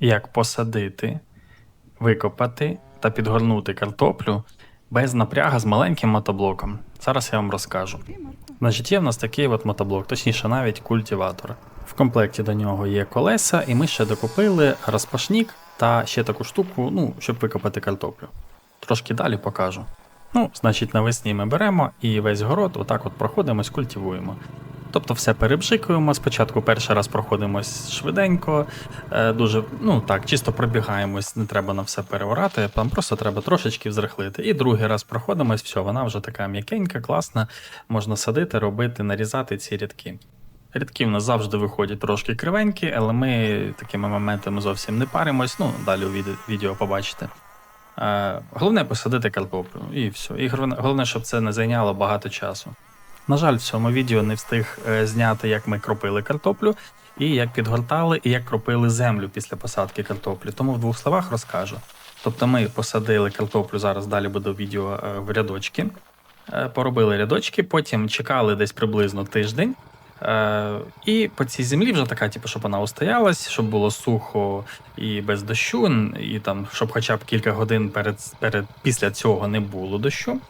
як посадити, викопати та підгорнути картоплю без напряга з маленьким мотоблоком. Зараз я вам розкажу. Значить, є в нас такий от мотоблок, точніше навіть культиватор. В комплекті до нього є колеса, і ми ще докупили розпашнік та ще таку штуку, ну, щоб викопати картоплю. Трошки далі покажу. Ну, значить, навесні ми беремо і весь город отак от проходимось, культивуємо. Тобто все перебжикуємо. Спочатку перший раз проходимось швиденько, е, дуже, ну так, чисто пробігаємось, не треба на все переорати, там просто треба трошечки взрихлити. І другий раз проходимось, все, вона вже така м'якенька, класна, можна садити, робити, нарізати ці рядки. Рядки в нас завжди виходять трошки кривенькі, але ми такими моментами зовсім не паримось. Ну, далі у відео, побачите. Е, головне посадити картоплю, і все. І головне, щоб це не зайняло багато часу. На жаль, в цьому відео не встиг е, зняти, як ми кропили картоплю, і як підгортали, і як кропили землю після посадки картоплі. Тому в двох словах розкажу. Тобто ми посадили картоплю, зараз далі буде відео е, в рядочки. Е, Поробили рядочки, потім чекали десь приблизно тиждень. І по цій землі вже така, типу, щоб вона устоялась, щоб було сухо і без дощу, і там, щоб хоча б кілька годин перед, перед після цього не було дощу.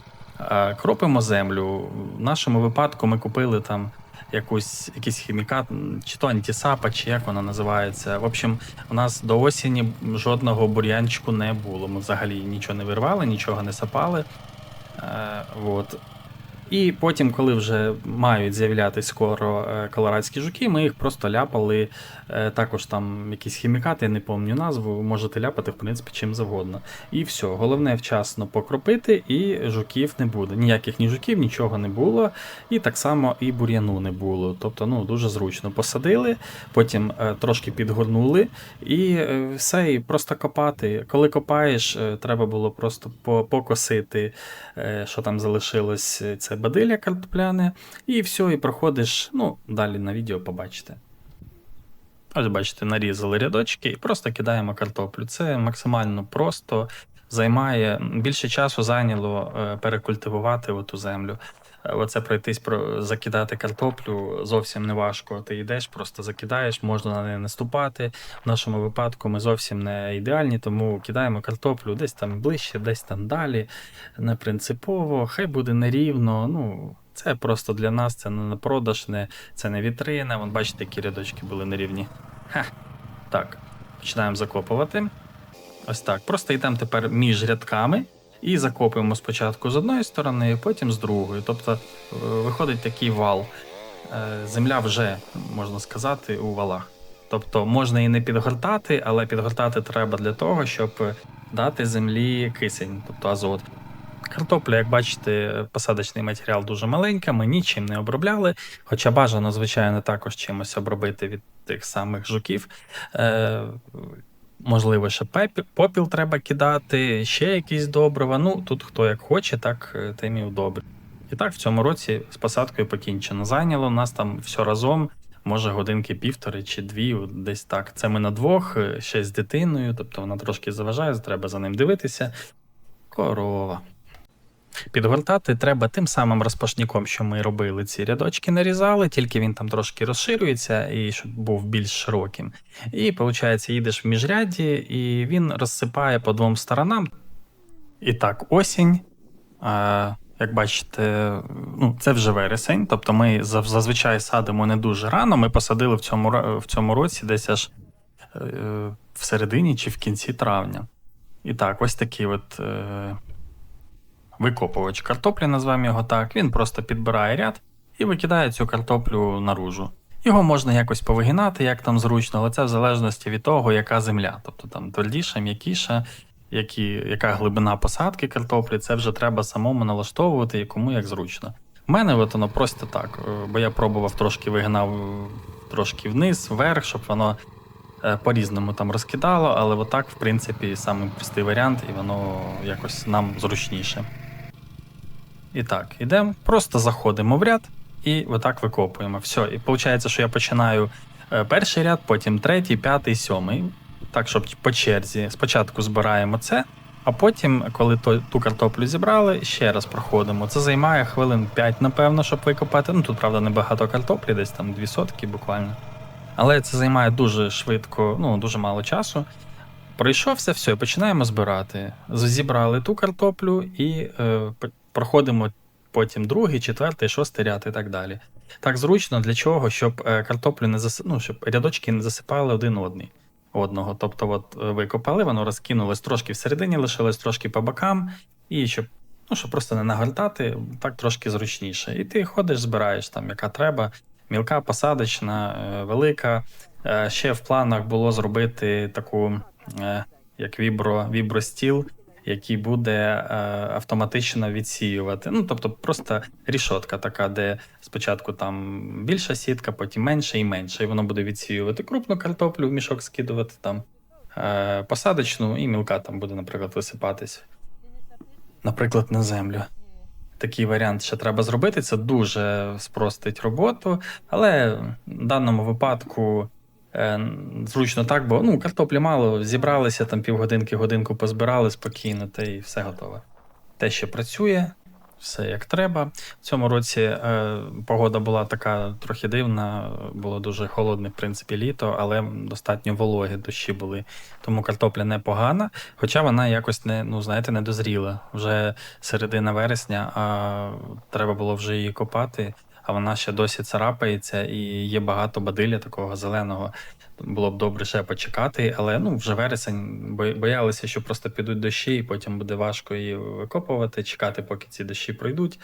Кропимо землю. В нашому випадку ми купили там якусь, якийсь хімікат, чи то антисапа, чи як вона називається. В общем, у нас до осені жодного бур'янчику не було. Ми взагалі нічого не вирвали, нічого не сапали. Е, вот. І потім, коли вже мають з'являтися скоро е, колорадські жуки, ми їх просто ляпали. е, Також там якісь хімікати, я не пам'ятаю назву, можете ляпати, в принципі, чим завгодно. І все. Головне вчасно покропити, і жуків не буде. Ніяких ні жуків, нічого не було. І так само і бур'яну не було. Тобто, ну, дуже зручно посадили, потім е, трошки підгорнули, і все, і просто копати. Коли копаєш, треба було просто покосити, що там залишилось, це бадилля картопляне, і все, і проходиш. Ну, далі на відео побачите. Ось бачите, нарізали рядочки і просто кидаємо картоплю. Це максимально просто займає більше часу зайняло е, перекультивувати оту землю. Оце пройтись про закидати картоплю зовсім не важко. Ти йдеш, просто закидаєш, можна на неї наступати. В нашому випадку ми зовсім не ідеальні, тому кидаємо картоплю десь там ближче, десь там далі. Не принципово, хай буде нерівно. Ну, це просто для нас, це не на продаж, не, це не вітрина. Вон бачите, які рядочки були нерівні. Ха. Так, починаємо закопувати. Ось так. Просто йдемо тепер між рядками і закопуємо спочатку з одної сторони, потім з другої. Тобто е, виходить такий вал. Е, Земля вже, можна сказати, у валах. Тобто можна і не підгортати, але підгортати треба для того, щоб дати землі кисень, тобто азот. Картопля, як бачите, посадочний матеріал дуже маленький, ми нічим не обробляли, хоча бажано, звичайно, також чимось обробити від тих самих жуків. Можливо, ще попіл треба кидати, ще якісь добрива. Ну, тут хто як хоче, так е, тим і добре. І так, в цьому році з посадкою покінчено. Зайняло нас там все разом, може годинки півтори чи дві, десь так. Це ми на двох, е, ще з дитиною, тобто вона трошки заважає, треба за ним дивитися. Корова. Підгортати треба тим самим розпашніком, що ми робили ці рядочки, нарізали, тільки він там трошки розширюється і щоб був більш широким. І, виходить, їдеш в міжряді, і він розсипає по двом сторонам. І так, осінь. Як бачите, ну, це вже вересень, тобто ми зазвичай садимо не дуже рано. Ми посадили в цьому, в цьому році десь аж е, в середині чи в кінці травня. І так, ось такий от. Викопувач картоплі, називаємо його так. Він просто підбирає ряд і викидає цю картоплю наружу. Його можна якось повигинати, як там зручно, але це в залежності від того, яка земля. Тобто там твердіша, м'якіша, які, яка глибина посадки картоплі, це вже треба самому налаштовувати, і кому як зручно. У мене от воно просто так, е, бо я пробував трошки вигинав е, трошки вниз, вверх, щоб воно е, по-різному там розкидало, але отак, в принципі, самий простий варіант, і воно якось нам зручніше. І так, ідемо, просто заходимо в ряд і отак викопуємо. Все. І виходить, що я починаю е, перший ряд, потім третій, п'ятий, сьомий. Так, щоб по черзі. Спочатку збираємо це, а потім, коли ту картоплю зібрали, ще раз проходимо. Це займає хвилин 5, напевно, щоб викопати. Ну тут, правда, небагато картоплі, десь там дві сотки буквально. Але це займає дуже швидко, ну дуже мало часу. Пройшовся, все, і починаємо збирати. Зібрали ту картоплю і е, проходимо потім другий, четвертий, шостий ряд і так далі. Так зручно для чого? Щоб е, картоплю не зас... ну, щоб рядочки не засипали один одний одного. Тобто, от е, викопали, воно розкинулось трошки всередині, лишилось трошки по бокам, і щоб, ну, щоб просто не нагортати, так трошки зручніше. І ти ходиш, збираєш там, яка треба. Мілка, посадочна, е, велика. Ще в планах було зробити таку, як вібро, вібростіл, який буде е, автоматично відсіювати. Ну, тобто, просто рішотка така, де спочатку там більша сітка, потім менше і менше. І воно буде відсіювати крупну картоплю в мішок скидувати там, е, посадочну, і мілка там буде, наприклад, висипатись. Наприклад, на землю. Такий варіант ще треба зробити. Це дуже спростить роботу, але в даному випадку зручно так, бо ну, картоплі мало, зібралися там півгодинки, годинку позбирали спокійно, та і все готове. Те, що працює, все як треба. В цьому році е, погода була така трохи дивна, було дуже холодне, в принципі, літо, але достатньо вологі дощі були. Тому картопля непогана, хоча вона якось не, ну, знаєте, не дозріла. Вже середина вересня, а треба було вже її копати, а вона ще досі царапається і є багато бадилля такого зеленого. Було б добре ще почекати, але ну вже вересень боялися, що просто підуть дощі, і потім буде важко її викопувати, чекати, поки ці дощі пройдуть.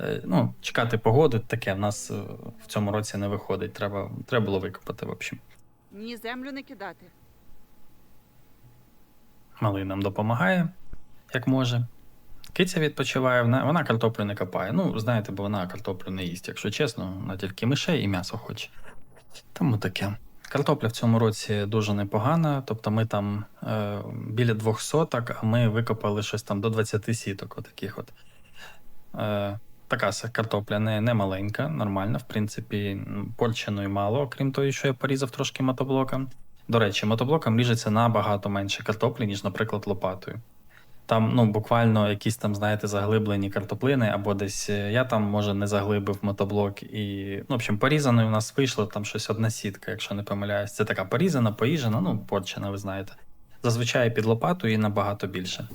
Е, Ну, чекати погоду таке в нас е, в цьому році не виходить. Треба, треба було викопати, в общем. Ні, землю не кидати. Малий нам допомагає, як може. Киця відпочиває, вона, картоплю не копає. Ну, знаєте, бо вона картоплю не їсть, якщо чесно, вона тільки мишей і м'ясо хоче. Тому таке. Картопля в цьому році дуже непогана. Тобто ми там е, біля двох соток, а ми викопали щось там до 20 сіток. Отаких от. Е, така картопля не, не маленька, нормальна, в принципі, порченої мало, окрім того, що я порізав трошки мотоблоком. До речі, мотоблоком ріжеться набагато менше картоплі, ніж, наприклад, лопатою. Там, ну, буквально якісь там, знаєте, заглиблені картоплини, або десь е, я там, може, не заглибив мотоблок і. Ну, в общем, порізаною у нас вийшло там щось одна сітка, якщо не помиляюсь. Це така порізана, поїжена, ну, порчена, ви знаєте. Зазвичай під лопатою і набагато більше.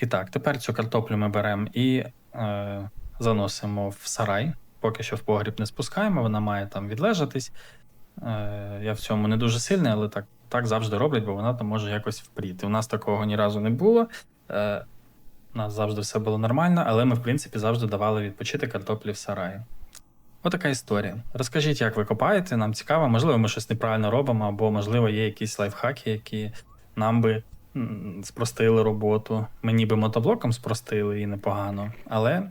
І так, тепер цю картоплю ми беремо і е, заносимо в сарай. Поки що в погріб не спускаємо, вона має там відлежатись. Е, я в цьому не дуже сильний, але так, так завжди роблять, бо вона там може якось впріти. У нас такого ні разу не було. Е, у нас завжди все було нормально, але ми, в принципі, завжди давали відпочити картоплі в сараї. Отака історія. Розкажіть, як ви копаєте, нам цікаво, можливо, ми щось неправильно робимо, або, можливо, є якісь лайфхаки, які нам би спростили роботу. Мені би мотоблоком спростили і непогано, але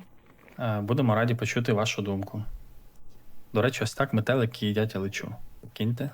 е, будемо раді почути вашу думку. До речі, ось так метелики їдять лечу. Киньте.